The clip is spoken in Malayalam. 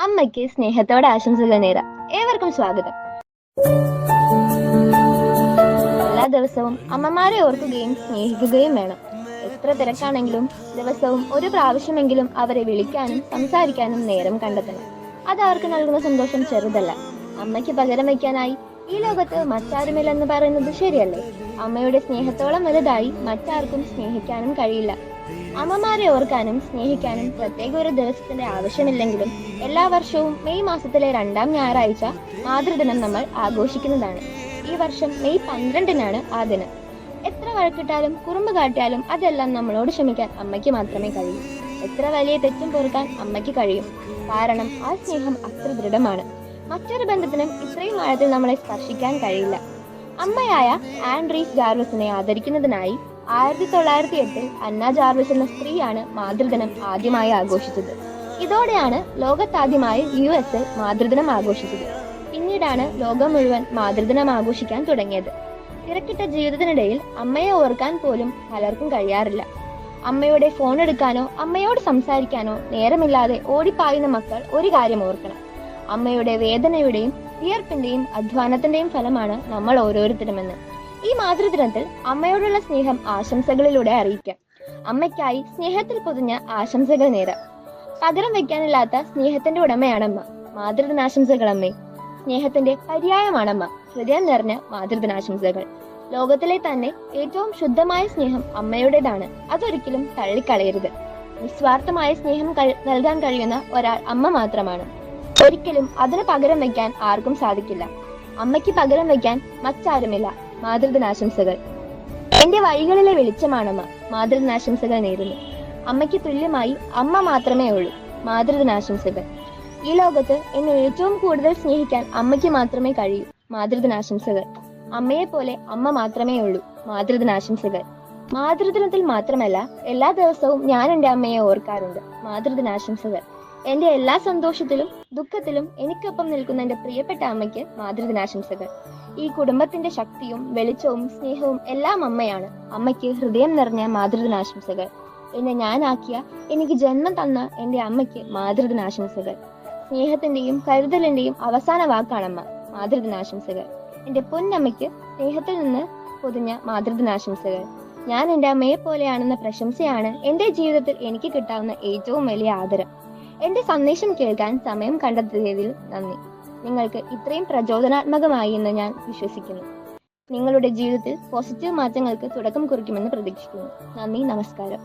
അമ്മയ്ക്ക് സ്നേഹത്തോടെ ആശംസകൾ നേരാം. ഏവർക്കും സ്വാഗതം. എല്ലാ ദിവസവും അമ്മമാരെ ഓർക്കുകയും സ്നേഹിക്കുകയും വേണം. എത്ര തിരക്കാണെങ്കിലും ദിവസവും ഒരു പ്രാവശ്യമെങ്കിലും അവരെ വിളിക്കാനും സംസാരിക്കാനും നേരം കണ്ടെത്തണം. അത് അവർക്ക് നൽകുന്ന സന്തോഷം ചെറുതല്ല. അമ്മയ്ക്ക് പകരം വയ്ക്കാനായി ഈ ലോകത്ത് മറ്റാരുമില്ലെന്ന് പറയുന്നത് ശരിയല്ലേ? അമ്മയുടെ സ്നേഹത്തോളം വലുതായി മറ്റാർക്കും സ്നേഹിക്കാനും കഴിയില്ല. അമ്മമാരെ ഓർക്കാനും സ്നേഹിക്കാനും പ്രത്യേക ഒരു ദിവസത്തിന്റെ ആവശ്യമില്ലെങ്കിലും എല്ലാ വർഷവും മെയ് മാസത്തിലെ രണ്ടാം ഞായറാഴ്ച മാതൃദിനം നമ്മൾ ആഘോഷിക്കുന്നതാണ്. ഈ വർഷം മെയ് പന്ത്രണ്ടിനാണ് ആ ദിനം. എത്ര വഴക്കിട്ടാലും കുറുമ്പ് കാട്ടിയാലും അതെല്ലാം നമ്മളോട് ക്ഷമിക്കാൻ അമ്മയ്ക്ക് മാത്രമേ കഴിയൂ. എത്ര വലിയ തെറ്റും പൊറുക്കാൻ അമ്മയ്ക്ക് കഴിയും. കാരണം ആ സ്നേഹം അത്ര ദൃഢമാണ്. മറ്റൊരു ബന്ധത്തിനും ഇത്രയും ആഴത്തിൽ നമ്മളെ സ്പർശിക്കാൻ കഴിയില്ല. അമ്മയായ ആൻഡ്രീസ് ജാർവിസിനെ ആദരിക്കുന്നതിനായി ആയിരത്തി തൊള്ളായിരത്തി എട്ടിൽ അന്ന ജാർവിസ് എന്ന സ്ത്രീയാണ് മാതൃദിനം ആദ്യമായി ആഘോഷിച്ചത്. ഇതോടെയാണ് ലോകത്താദ്യമായി യു എസിൽ മാതൃദിനം ആഘോഷിച്ചത്. പിന്നീടാണ് ലോകം മുഴുവൻ മാതൃദിനം ആഘോഷിക്കാൻ തുടങ്ങിയത്. തിരക്കിട്ട ജീവിതത്തിനിടയിൽ അമ്മയെ ഓർക്കാൻ പോലും പലർക്കും കഴിയാറില്ല. അമ്മയുടെ ഫോൺ എടുക്കാനോ അമ്മയോട് സംസാരിക്കാനോ നേരമില്ലാതെ ഓടിപ്പായുന്ന മക്കൾ ഒരു കാര്യം ഓർക്കണം. അമ്മയുടെ വേദനയുടെയും വിയർപ്പിന്റെയും അധ്വാനത്തിന്റെയും ഫലമാണ് നമ്മൾ ഓരോരുത്തരുമെന്ന്. ഈ മാതൃദിനത്തിൽ അമ്മയോടുള്ള സ്നേഹം ആശംസകളിലൂടെ അറിയിക്കാം. അമ്മയ്ക്കായി സ്നേഹത്തിൽ പൊതിഞ്ഞ ആശംസകൾ നേരാം. പകരം വെക്കാനില്ലാത്ത സ്നേഹത്തിന്റെ ഉടമയാണമ്മ. മാതൃദിനാശംസകൾ അമ്മേ സ്നേഹത്തിന്റെ പര്യായമാണമ്മ. ഹൃദയം നിറഞ്ഞ മാതൃദിനാശംസകൾ. ലോകത്തിലെ തന്നെ ഏറ്റവും ശുദ്ധമായ സ്നേഹം അമ്മയുടേതാണ്. അതൊരിക്കലും തള്ളിക്കളയരുത്. നിസ്വാർത്ഥമായ സ്നേഹം നൽകാൻ കഴിയുന്ന ഒരാൾ അമ്മ മാത്രമാണ്. ഒരിക്കലും അതിന് പകരം വയ്ക്കാൻ ആർക്കും സാധിക്കില്ല. അമ്മയ്ക്ക് പകരം വയ്ക്കാൻ മറ്റാരുമില്ല. മാതൃദിനാശംസകൾ എന്റെ വഴികളിലെ വെളിച്ചമാണമ്മ മാതൃദിനാശംസകൾ നേരുന്നു. അമ്മയ്ക്ക് തുല്യമായി അമ്മ മാത്രമേ ഉള്ളൂ. മാതൃദിനാശംസകൾ ഈ ലോകത്ത് എന്നെ ഏറ്റവും കൂടുതൽ സ്നേഹിക്കാൻ അമ്മയ്ക്ക് മാത്രമേ കഴിയൂ. മാതൃദിനാശംസകൾ അമ്മയെ പോലെ അമ്മ മാത്രമേ ഉള്ളൂ. മാതൃദിനാശംസകൾ മാതൃദിനത്തിൽ മാത്രമല്ല എല്ലാ ദിവസവും ഞാൻ എന്റെ അമ്മയെ ഓർക്കാറുണ്ട്. മാതൃദിനാശംസകൾ എന്റെ എല്ലാ സന്തോഷത്തിലും ദുഃഖത്തിലും എനിക്കൊപ്പം നിൽക്കുന്ന എന്റെ പ്രിയപ്പെട്ട അമ്മയ്ക്ക് മാതൃദിനാശംസകൾ. ഈ കുടുംബത്തിന്റെ ശക്തിയും വെളിച്ചവും സ്നേഹവും എല്ലാം അമ്മയാണ്. അമ്മയ്ക്ക് ഹൃദയം നിറഞ്ഞ മാതൃദിനാശംസകൾ. എന്നെ ഞാനാക്കിയ എനിക്ക് ജന്മം തന്ന എന്റെ അമ്മയ്ക്ക് മാതൃദിനാശംസകൾ. സ്നേഹത്തിന്റെയും കരുതലിന്റെയും അവസാന വാക്കാണമ്മ മാതൃദിനാശംസകൾ. എന്റെ പൊന്നമ്മയ്ക്ക് സ്നേഹത്തിൽ നിന്ന് പൊതിഞ്ഞ മാതൃദിനാശംസകൾ. ഞാൻ എന്റെ അമ്മയെ പോലെയാണെന്ന പ്രശംസയാണ് എന്റെ ജീവിതത്തിൽ എനിക്ക് കിട്ടാവുന്ന ഏറ്റവും വലിയ ആദരം. എന്റെ സന്ദേശം കേൾക്കാൻ സമയം കണ്ടെത്തിയതിൽ നന്ദി. നിങ്ങൾക്ക് ഇത്രയും പ്രചോദനാത്മകമായി എന്ന് ഞാൻ വിശ്വസിക്കുന്നു. നിങ്ങളുടെ ജീവിതത്തിൽ പോസിറ്റീവ് മാറ്റങ്ങൾക്ക് തുടക്കം കുറിക്കുമെന്ന് പ്രതീക്ഷിക്കുന്നു. നന്ദി നമസ്കാരം.